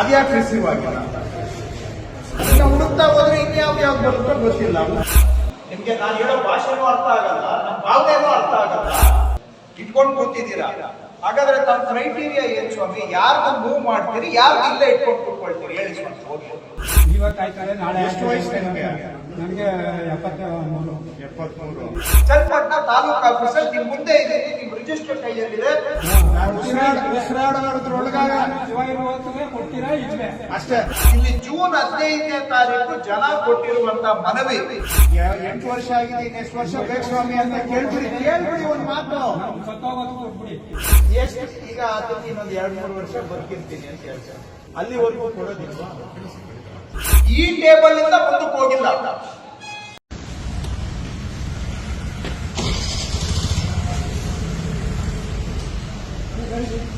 ಅದ್ಯಾಕೆ ರಿಸೀವ್ ಆಗಿಲ್ಲ? ಹುಡುಕ್ತಾ ಹೋದ್ರೆ ಇನ್ಯಾವ ಯಾವ್ದು ಬರುತ್ತೋ ಗೊತ್ತಿಲ್ಲ. ನಿಮ್ಗೆ ನಾನು ಹೇಳೋ ಭಾಷೆನೂ ಅರ್ಥ ಆಗಲ್ಲ ನಮ್ಮ ಭಾವನೆನೂ ಅರ್ಥ ಆಗಲ್ಲ. ಇಟ್ಕೊಂಡು ಕೂತಿದ್ದೀರಾ? ಹಾಗಾದ್ರೆ ತಮ್ಮ ಕ್ರೈಟೀರಿಯಾ ಏನ್ ಸ್ವಾಮಿ? ಯಾರನ್ನ ಮೂವ್ ಮಾಡ್ತೀರಿ ಯಾರು ಇಲ್ಲ ಇಟ್ಕೊಂಡು ಕೂತ್ಕೊಳ್ತೀರಿ? ಹೇಳಿ ಸ್ವಾಮಿ ಹೋಗಿ ಇವತ್ತಾಯ್ತಾರೆ ನಾಳೆ ಎಷ್ಟು ವಯಸ್ಸು ನಿಮಗೆ? ನನಗೆ ಎಪ್ಪತ್ತ ಮೂರು ಎಪ್ಪತ್ಮೂರು. ಚನ್ನಪಟ್ಟಣ ತಾಲೂಕು ಆಫೀಸಲ್ಲಿ ನಿಮ್ಮ ಮುಂದೆ ಇದೆ ನಿಮ್ಮ ರಿಜಿಸ್ಟರ್ ಕೈಯಲ್ಲಿದೆ. ಉಸಿರಾಡೋದ್ರೊಳಗಾಗ ಕೊಡ್ತೀರಾ ಇಲ್ವೇ ಅಷ್ಟೇ. ಇಲ್ಲಿ ಜೂನ್ ಹದಿನೈದನೇ ತಾರೀಕು ಜನ ಕೊಟ್ಟಿರುವಂತ ಮನವಿ. ಎಂಟು ವರ್ಷ ಆಗಿದೆ ಇನ್ನೆಷ್ಟು ವರ್ಷ ಸ್ವಾಮಿ ಅಂತ ಕೇಳ್ಬಿಡಿ ಕೇಳ್ಬಿಡಿ ಒಂದು ಮಾತು. ಎಷ್ಟು ಈಗ ಅದಕ್ಕೆ ಇನ್ನೊಂದು ಎರಡು ಮೂರು ವರ್ಷ ಬದುಕಿರ್ತೀನಿ ಅಂತ ಹೇಳ್ತಾರೆ. ಅಲ್ಲಿವರೆಗೂ ಕೊಡೋದಿಲ್ಲ ಈ ಟೇಬಲ್ ಇಂದ ಮುಂದಕ್ಕೆ ಹೋಗಿಲ್ಲ. ಏನಪ್ಪ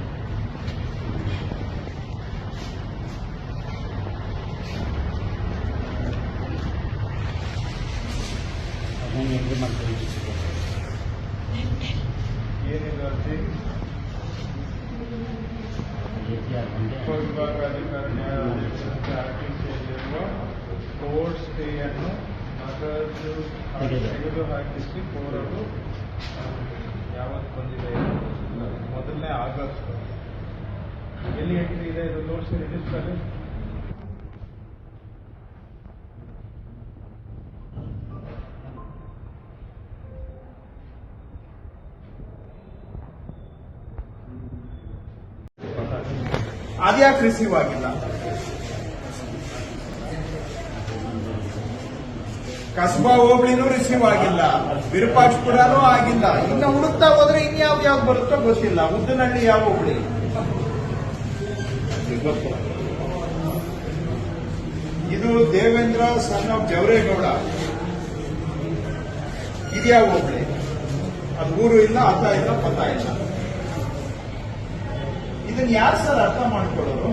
ಏನಿದೆ ಅರ್ಜಿ ಉಪವಿಭಾಗಾಧಿಕಾರಿ ನ್ಯಾಯಾಧೀಶರಿಂದ ಆರ್ಟಿಸಿಯಲ್ಲಿರುವ ಕೋರ್ಟ್ ಸ್ಟೇಯನ್ನು ಹಾಕಿಸಿ ಕೋರಲು ಯಾವತ್ತು ಬಂದಿದೆ ಮೊದಲನೇ ಆಗಸ್ಟ್. ಎಲ್ಲಿ ಎಂಟ್ರಿ ಇದೆ? ಇದು ತೋರಿಸಿ ರಿಜಿಸ್ಟರ್ ಅದ್ಯಾಕೆ ರಿಸೀವ್ ಆಗಿಲ್ಲ? ಕಸ್ಬಾ ಹೋಬಳಿನೂ ರಿಸೀವ್ ಆಗಿಲ್ಲ ವಿರೂಪಾಕ್ಷಪುರನೂ ಆಗಿಲ್ಲ. ಇನ್ನು ಹುಡುಕ್ತಾ ಹೋದ್ರೆ ಇನ್ಯಾವ್ದು ಯಾವ್ದು ಬರುತ್ತೋ ಗೊತ್ತಿಲ್ಲ. ಉದ್ದನಹಳ್ಳಿ ಯಾವ ಹೋಬಳಿ? ಇದು ದೇವೇಂದ್ರ ಸನ್ ಆಫ್ ಜವರೇಗೌಡ. ಇದ್ಯಾವ ಹೋಬಳಿ? ಅದು ಊರು ಇಲ್ಲ, ಅರ್ಥ ಇಲ್ಲ ಪತ ಇಲ್ಲ. ಇದನ್ನ ಯಾರು ಸರ್ ಅರ್ಥ ಮಾಡ್ಕೊಳ್ಳೋರು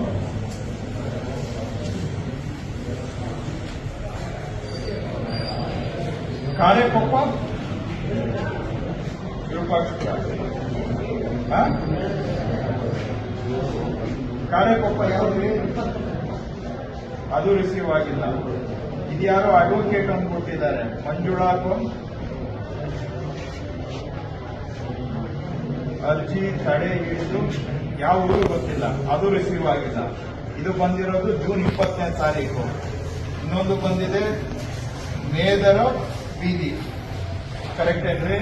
ಹಾ? ಕಾರೆಕೊಪ್ಪ ಯಾವ್ದು? ಅದು ರಿಸೀವ್ ಆಗಿಲ್ಲ. ಇದ್ಯಾರೋ ಅಡ್ವೊಕೇಟ್ ಅಂತ ಕೊಟ್ಟಿದ್ದಾರೆ. ಮಂಜುಳಾ ಅರ್ಜಿ ತಡೆ ಹಿಡಿದು ಯಾವ ಊರು ಗೊತ್ತಿಲ್ಲ, ಅದು ರಿಸೀವ್ ಆಗಿಲ್ಲ. ಇದು ಬಂದಿರೋದು ಜೂನ್ ಇಪ್ಪತ್ತನೇ ತಾರೀಕು. ಇನ್ನೊಂದು ಬಂದಿದೆ, ಮೇದರ ಬೀದಿ. ಕರೆಕ್ಟ್ ಏನ್ರಿ?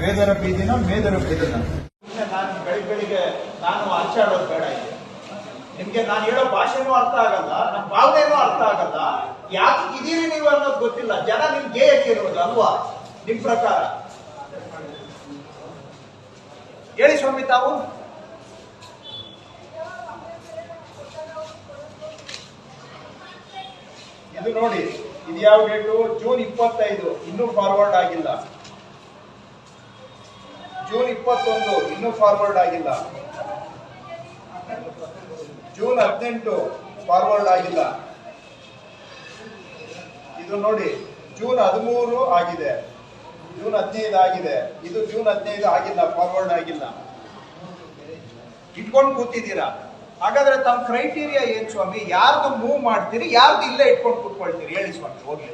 ಮೇದರ ಬೀದಿನ ಮೇದರ ಬೀದಿನ? ನಾನು ಬೆಳಿಗ್ಗೆ ನಾನು ಆಚಾಡೋದು ಬೇಡ ಇದೆ ನಿಮ್ಗೆ ನಾನು ಹೇಳೋ ಭಾಷೆನೂ ಅರ್ಥ ಆಗಲ್ಲ ನಮ್ಮ ಭಾವನೆನೂ ಅರ್ಥ ಆಗಲ್ಲ. ಯಾಕೆ ಇದೀರಿ ನೀವು ಅನ್ನೋದು ಗೊತ್ತಿಲ್ಲ. ಜನ ನಿಮ್ಗೆ ಇರೋದು ಅಲ್ವಾ? ನಿಮ್ ಪ್ರಕಾರ. ಹೇಳಿ ಸ್ವಾಮಿ ತಾವು. ಇದು ನೋಡಿ, ಇದು ಯಾವ ಡೇಟು ಜೂನ್ ಇಪ್ಪತ್ತೈದು. ಇನ್ನೂ ಫಾರ್ವರ್ಡ್ ಆಗಿಲ್ಲ. ಜೂನ್ ಇಪ್ಪತ್ತೊಂದು. ಇನ್ನೂ ಫಾರ್ವರ್ಡ್ ಆಗಿಲ್ಲ. ಜೂನ್ ಹದಿನೆಂಟು. ಫಾರ್ವರ್ಡ್ ಆಗಿಲ್ಲ. ಇದು ನೋಡಿ ಜೂನ್ ಹದಿಮೂರು ಆಗಿದೆ. ಜೂನ್ ಹದಿನೈದು ಆಗಿದೆ. ಇದು ಜೂನ್ ಹದಿನೈದು ಆಗಿಲ್ಲ ಫಾರ್ವರ್ಡ್ ಆಗಿಲ್ಲ. ಇಟ್ಕೊಂಡು ಕೂತಿದ್ದೀರಾ? ಹಾಗಾದ್ರೆ ತಮ್ಮ ಕ್ರೈಟೀರಿಯಾ ಏನ್ ಸ್ವಾಮಿ? ಯಾರ್ದು ಮೂವ್ ಮಾಡ್ತೀರಿ, ಯಾರ್ದು ಇಲ್ಲೇ ಇಟ್ಕೊಂಡು ಕೂತ್ಕೊಳ್ತೀರಿ? ಹೇಳಿ ಸ್ವಾಮಿ ಹೋಗ್ಲಿ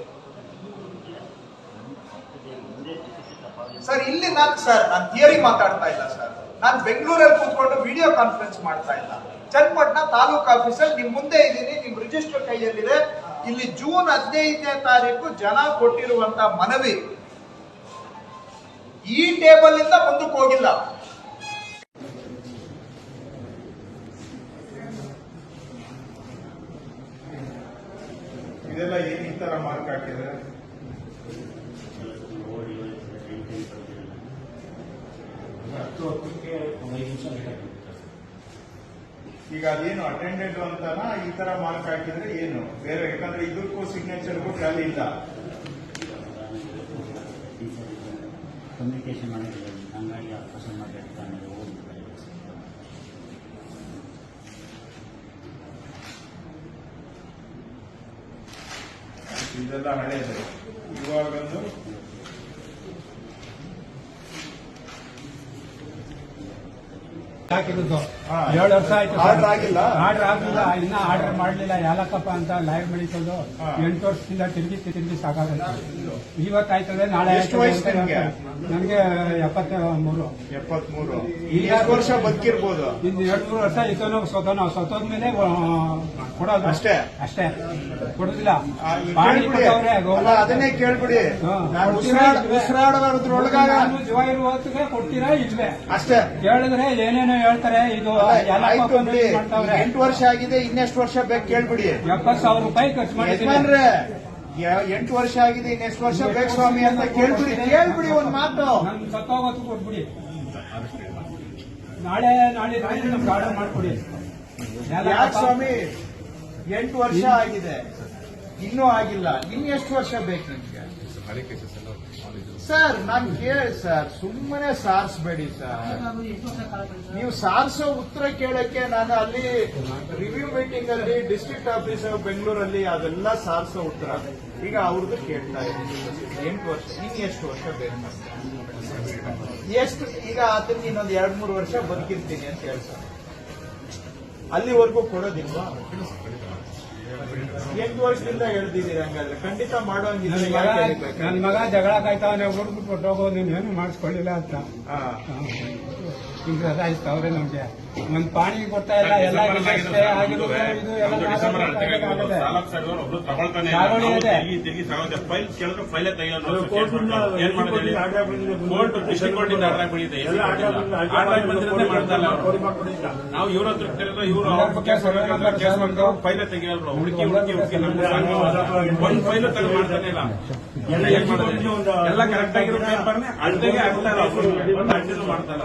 ಸರ್, ಇಲ್ಲಿ ನಾನು, ಸರ್, ನಾನು ಥಿಯರಿ ಮಾತಾಡ್ತಾ ಇಲ್ಲ, ಸರ್. ನಾನು ಬೆಂಗಳೂರಲ್ಲಿ ಕೂತ್ಕೊಂಡು ವಿಡಿಯೋ ಕಾನ್ಫರೆನ್ಸ್ ಮಾಡ್ತಾ ಇಲ್ಲ. ಚನ್ನಪಟ್ಟಣ ತಾಲೂಕು ಆಫೀಸಲ್ಲಿ ನಿಮ್ ಮುಂದೆ ಇದ್ದೀನಿ, ನಿಮ್ ರಿಜಿಸ್ಟರ್ ಕೈಯಲ್ಲಿದೆ. ಇಲ್ಲಿ ಜೂನ್ ಹದಿನೈದನೇ ತಾರೀಕು ಜನ ಕೊಟ್ಟಿರುವಂತ ಮನವಿ. ಈ ಟೇಬಲ್ ಇಂದ ಮುಂದಕ್ಕೆ ಹೋಗಿಲ್ಲ. ಹತ್ತು ಹತ್ತಕ್ಕೆ ಈಗ ಅದೇನು ಅಟೆಂಡೆಡ್ ಅಂತಾನ ಈ ತರ ಮಾರ್ಕ್ ಹಾಕಿದ್ರೆ ಏನು? ಬೇರೆ ಯಾಕಂದ್ರೆ ಇದಕ್ಕೂ ಸಿಗ್ನೇಚರ್ಗೂ ಖಾಲಿ ಇಲ್ಲ. ಕಮ್ಯುನಿಕೇಶನ್ ಮಾಡಿದ್ರೆ ಹಂಗಾಗಿ ಆ ಮಾಡಿ ಮಾರ್ಕ್ ಇದೆಲ್ಲ ಹಳೆಯದು ಇವಾಗಂದು ಹಾಕಿರೋದು ಹಾ. ಏಳು ವರ್ಷ ಆಯ್ತು ಆರ್ಡರ್ ಆಗಿಲ್ಲ? ಆರ್ಡರ್ ಆಗಿಲ್ಲ ಇನ್ನ ಆರ್ಡರ್ ಮಾಡಲಿಲ್ಲ ಯಾಲಕ್ಕಪ್ಪ ಅಂತ ಲೈವ್ ಬೆಳೀತದ್ದು. ಎಂಟು ವರ್ಷದಿಂದ ತಿರುಗಿ ತಿರುಗಿ ಸಾಕಾಗುತ್ತೆ ಇವತ್ತಾಯ್ತದೆ ನಾಳೆ ಎಷ್ಟು ವಯಸ್ಸು ನಿಮ್ಗೆ? ನನಗೆ ಎಪ್ಪತ್ತ ಮೂರು ಎಪ್ಪತ್ಮೂರು. ಈಗ ವರ್ಷ ಬದುಕಿರ್ಬೋದು? ಇನ್ನು ಎರಡು ಮೂರು ವರ್ಷ ಇತ್ತು ಸೊತನೋ ಸೊತೋದ್ಮೇಲೆ ಆ, ಕೊಡೋದು. ಅಷ್ಟೇ? ಅಷ್ಟೇ. ಕೊಡುದಿಲ್ಲ. ಆ, ಈ ಬಾಡಿ ಕೇಳ್ಬಿಡಿ. ಕೊಟ್ಟವ್ರೆ, ಅಲ್ಲ, ಗೌರ್ಮೆಂಟ್ ಅದನ್ನೇ ಕೇಳ್ಬಿಡಿ. ಹಾ. ನಾನು ಉಸಿರಾಡ? ಉಸಿರಾಡೋದ್ರೊಳಗಾಗ ನಾನು ಜೀವ ಇರುವ ಹೊತ್ತಿಗೆ ಕೊಡ್ತೀರಾ ಇಲ್ವೇ? ಅಷ್ಟೇ. ಕೇಳಿದ್ರೆ ಏನೇನೋ ಹೇಳ್ತಾರೆ ಇದು ಅಲ್ಲ, ಆಯ್ತು ಯಾಲಕ್ಕಪ್ಪ ಬಿಡಿ. ಮಾಡ್ತಾವ್ರೆ. ಎಂಟು ವರ್ಷ ಆಗಿದೆ ಇನ್ನೆಷ್ಟು ವರ್ಷ ಬೇಕು ಕೇಳ್ಬಿಡಿ. ಎಪ್ಪತ್ತು ಸಾವಿರ ರೂಪಾಯಿ ಖರ್ಚು ಮಾಡಿದ್ದೀನಿ. ಯಜಮಾನ್ರೆ ಯ- ಎಂಟು ವರ್ಷ ಆಗಿದೆ ಇನ್ನೆಷ್ಟು ವರ್ಷ? ಬೇಕು ಸ್ವಾಮಿ ಅಂತ ಕೇಳ್ಬಿಡಿ ಕೇಳ್ಬಿಡಿ ಒಂದ್ ಮಾತು. ಸತ್ತೋಗೋತು ಕೊಟ್ಬಿಡಿ. ನಾಳೆ ನಾಳೆ ನಾಳೆ ನಮ್ಗೆ ಆರ್ಡರ್ ಮಾಡ್ಕೊಡಿ ಯಾಕೆ ಸ್ವಾಮಿ? ಎಂಟು ವರ್ಷ ಆಗಿದೆ. ಇನ್ನೂ ಆಗಿಲ್ಲ. ಇನ್ನು ಎಷ್ಟು ವರ್ಷ ಬೇಕು ನಿಮ್ಗೆ? ಸರ್ ನಾನು ಕೇಳಿ ಸರ್ ಸುಮ್ಮನೆ ಸಾರಿಸ್ಬೇಡಿ ಸರ್ ನೀವು ಸಾರಿಸೋ ಉತ್ತರ ಕೇಳಕ್ಕೆ ನಾನು ಅಲ್ಲಿ ರಿವ್ಯೂ ಮೀಟಿಂಗ್ ಅಲ್ಲಿ ಡಿಸ್ಟ್ರಿಕ್ಟ್ ಆಫೀಸ್ ಬೆಂಗಳೂರಲ್ಲಿ ಅದೆಲ್ಲ ಸಾರಿಸೋ ಉತ್ತರ. ಈಗ ಅವ್ರದ್ದು ಕೇಳ್ತಾ ಇದ್ದೀನಿ. ಎಂಟು ವರ್ಷ, ಇನ್ನು ಎಷ್ಟು ವರ್ಷ ಬೇರೆ ಎಷ್ಟು ಈಗ ಅದನ್ನ ಇನ್ನೊಂದು ಎರಡ್ ಮೂರು ವರ್ಷ ಬದುಕಿರ್ತೀನಿ ಅಂತ ಹೇಳ್ತಾರೆ. ಅಲ್ಲಿವರೆಗೂ ಕೊಡೋದಿಲ್ವಾ? ಎಂಟು ವರ್ಷದಿಂದ ಹೇಳ್ತಿದ್ದೀರಿ ಹಂಗಾದ್ರೆ. ಖಂಡಿತ ಮಾಡೋಂಗಿಲ್ಲ ನನ್ನ ಮಗ ನನ್ನ ಮಗ ಜಗಳ ಕಾಯ್ತಾವನೆ ಹುಡುಗ್ಬಿಟ್ಟು ನೀನ್ ನೀನು ಏನು ಮಾಡಿಸ್ಕೊಳ್ಳಿಲ್ಲ ಅಂತ. ಹಾ. ಈಗ ರಜಾಯಿಸ್ತು ಅವರೇ ನಮ್ಗೆ. ಒಂದ್ ಪಾಣಿ ಕೊಡ್ತಾ ಇಲ್ಲ ಎಲ್ಲ ಅಷ್ಟೇ ಆಗಿರೋದು ಇದು ಎಲ್ಲ ಇದೆ. ಕೋರ್ಟ್ ಆರ್ಡರ್ ಬಂದಿದೆ ಎಲ್ಲ ಆರ್ಡರ್ ಬಂದಿರೋದೇ ಅವ್ರು. ಮಾಡ್ಕೊಂಡಿಲ್ಲ. ನಾವು ಇವ್ರ ಹತ್ರ ಕೇಳಿದ್ರೆ ಇವ್ರು ಬಗ್ಗೆ ಕೇಸ್ ಮಾಡ್ತಾರೆ ಫೈಲೇ ಹುಡುಕಿ ಹುಡುಕಿ ಹುಡುಕಿ ಒಂದು ಒಂದ್ ಫೈಲ್ ತೆಗೆದು ಮಾಡ್ತಾನೆ ಇಲ್ಲ. ಎಲ್ಲ? ಕರೆಕ್ಟ್ ಆಗಿರೋ ಪೇಪರ್ನೇ ಅಳ್ತೆಗೆ ಆಗ್ತಾ ಇಲ್ಲ ಅವ್ರು. ಮಾಡ್ತಾ ಇಲ್ಲ.